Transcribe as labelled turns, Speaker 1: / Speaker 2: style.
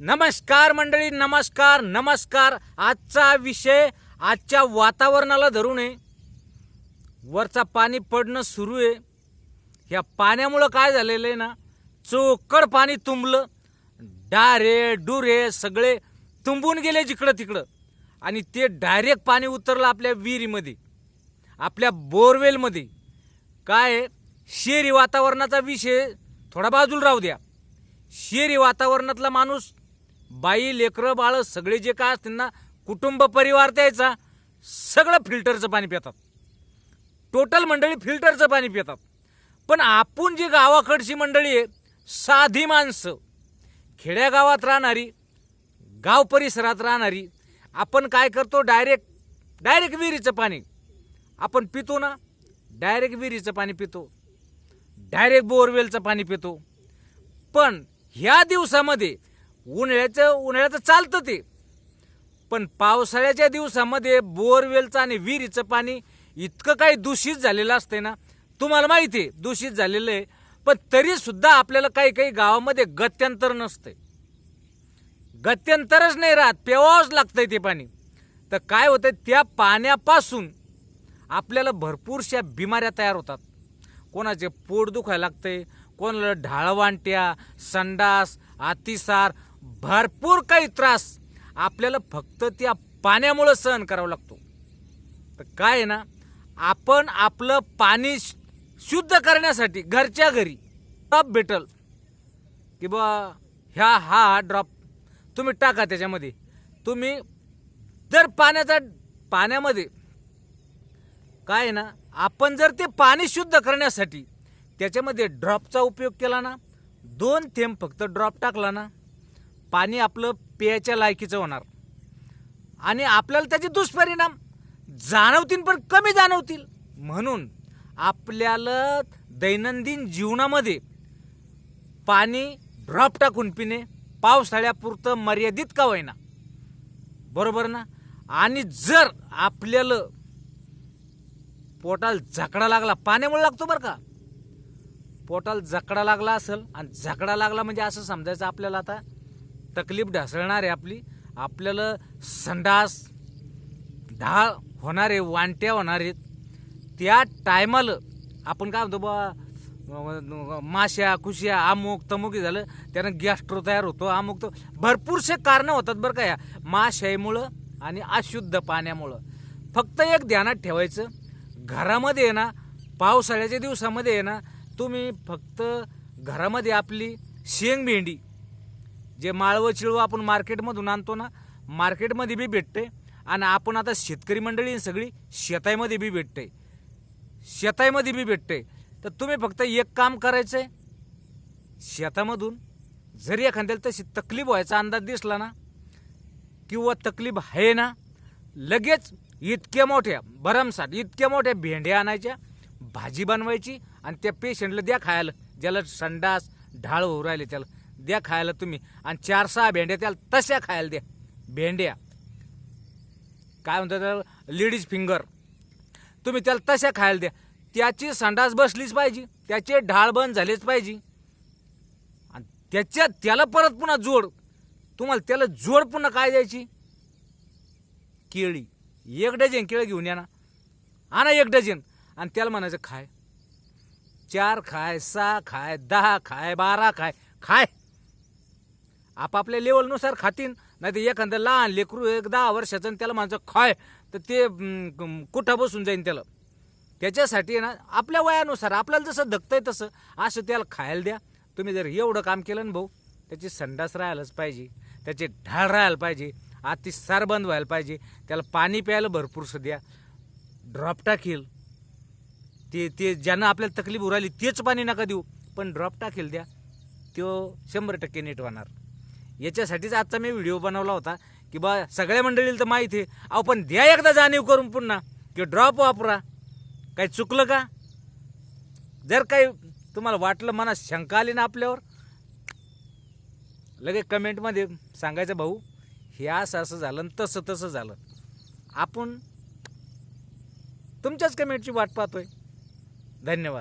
Speaker 1: नमस्कार मंडळी नमस्कार नमस्कार. आजचा विषय आजच्या वातावरणाला धरून आहे वरचा पाणी पडणं सुरू आहे. ह्या पाण्यामुळं काय झालेलं आहे ना चोकड पाणी तुंबलं. डारे डुरे सगळे तुंबून गेले जिकडं तिकडं आणि ते डायरेक्ट पाणी उतरलं आपल्या विहिरीमध्ये आपल्या बोरवेलमध्ये. काय शेरी शहरी वातावरणाचा विषय थोडा बाजूला राहू द्या. शहरी वातावरणातला माणूस बाई लेकरं बाळं सगळे जे काय त्यांना ना कुटुंब परिवार द्यायचा सगळं फिल्टरचं पाणी पितात. टोटल मंडळी फिल्टरचं पाणी पितात. पण आपण जी गावाकडची मंडळी आहे साधी माणसं खेड्यागावात राहणारी गाव परिसरात राहणारी आपण काय करतो डायरेक्ट डायरेक्ट विहिरीचं पाणी. आपण पितो ना डायरेक्ट विहिरीचं पाणी पितो. डायरेक्ट बोरवेलचं पाणी पितो. पण ह्या दिवसामध्ये उन्हाळ्याचं उन्हाळ्याचं चालतं ते. पण पावसाळ्याच्या दिवसामध्ये बोरवेलचं आणि विहिरीचं पाणी इतकं काही दूषित झालेलं असते ना तुम्हाला माहिती आहे दूषित झालेलं आहे. पण तरी सुद्धा आपल्याला काही काही गावामध्ये गत्यंतर नसतंय. गत्यंतरच नाही राहत पेवावंच लागतंय ते पाणी. तर काय होतं त्या पाण्यापासून आपल्याला भरपूरशा बिमाऱ्या तयार होतात. कोणाचे पोट दुखायला लागतंय कोणाला ढाळवांट्या संडास अतिसार भरपूर काही त्रास आपल्याला फक्त त्या पाण्यामुळं सहन करावा लागतो. तर काय आहे ना आपण आपलं पाणी शुद्ध करण्यासाठी घरच्या घरी ड्रॉप भेटल की बा ह्या हा ड्रॉप तुम्ही टाका त्याच्यामध्ये. तुम्ही जर पाण्याचा पाण्यामध्ये काय आहे ना आपण जर ते पाणी शुद्ध करण्यासाठी त्याच्यामध्ये ड्रॉपचा उपयोग केला ना दोन थेंब फक्त ड्रॉप टाकला ना पाणी आपलं प्यायच्या लायकीचं होणार. आणि आपल्याला त्याचे दुष्परिणाम जाणवतील पण कमी जाणवतील. म्हणून आपल्याला दैनंदिन जीवनामध्ये पाणी ड्रॉप टाकून पिणे पावसाळ्यापुरतं मर्यादित का होईना. बरोबर ना? आणि जर आपल्याला पोटाला झाकडा लागला पाण्यामुळे लागतो बरं का? पोटाला जकडा लागला असेल आणि झकडा लागला म्हणजे असं समजायचं आपल्याला आता तकलीफ ढासळणार आहे आपली. आपल्याला संडास ढाळ होणार आहे वांट्या होणार आहेत. त्या टायमाला आपण काय म्हणतो बा माश्या कुश्या अमुक तमुक झालं त्यानं गॅस्ट्रो तयार होतो अमुक तर भरपूरसे कारणं होतात बरं का या. माशाईमुळं आणि अशुद्ध पाण्यामुळं. फक्त एक ध्यानात ठेवायचं घरामध्ये आहे ना पावसाळ्याच्या दिवसामध्ये आहे ना तुम्ही फक्त घरामध्ये आपली शेंग भेंडी जे माळवं चिळवं आपण मार्केटमधून आणतो ना मार्केटमध्ये बी भेटते. आणि आपण आता शेतकरी मंडळी सगळी शेताईमध्ये बी भेटते. शेताईमध्ये बी भेटते. तर तुम्ही फक्त एक काम करायचं आहे शेतामधून जरी एखाद्याला तशी तकलीफ व्हायचा अंदाज दिसला ना किंवा तकलीफ आहे ना लगेच इतक्या मोठ्या भरमसाठ इतक्या मोठ्या भेंड्या आणायच्या भाजी बनवायची आणि त्या पेशंटला द्या खायला. ज्याला संडास ढाळ होऊ राहिले त्याला. द्या खायला तुम्ही. आणि चार सहा भेंड्या त्याला तशा खायला द्या. भेंड्या. काय म्हणतात त्याला? लेडीज फिंगर तुम्ही त्याला तशा खायला द्या. त्याची संडास बसलीच पाहिजे. त्याचे ढाळ बंद झालेच पाहिजे. आणि त्याच्या त्याला परत पुन्हा जोड. तुम्हाला त्याला जोड पुन्हा काय द्यायची? केळी. एक डझन केळं घेऊन या ना. आणा एक डझन. आणि त्याला म्हणायचं खाय. चार खाय सहा खाय दहा खाय बारा खाय. खाय. आपापल्या लेवलनुसार खातीन नाही तर एखादं लहान लेकरू एक दहा वर्षाचं आणि त्याला माझं खाय तर ते कुठं बसून जाईन त्याला? त्याच्यासाठी ना आपल्या वयानुसार आपल्याला जसं धकतंय तसं असं त्याला खायला द्या. तुम्ही जर एवढं काम केलं ना भाऊ त्याची संडास राहायलाच पाहिजे त्याचे ढाळ राहायला पाहिजे अतिसार बंद व्हायला पाहिजे त्याला पाणी प्यायला भरपूरसं द्या. ड्रॉप टाकेल. ते ते ज्यांना आपल्याला तकलीफ उराली तेच पाणी नका देऊ पण ड्रॉप टाकेल द्या. तो शंभर टक्के नीट होणार. याच्यासाठीच आजचा मी व्हिडिओ बनवला होता की बा सगळ्या मंडळीला तर माहिती आहे. अहो पण द्या एकदा जाणीव करून पुन्हा की ड्रॉप वापरा. काही चुकलं का? जर काही तुम्हाला वाटलं मनात शंका आली ना आपल्यावर लगे कमेंटमध्ये सांगायचं भाऊ हे असं असं झालं आणि तसं तसं झालं. आपण तुमच्याच कमेंटची वाट पाहतोय. धन्यवाद.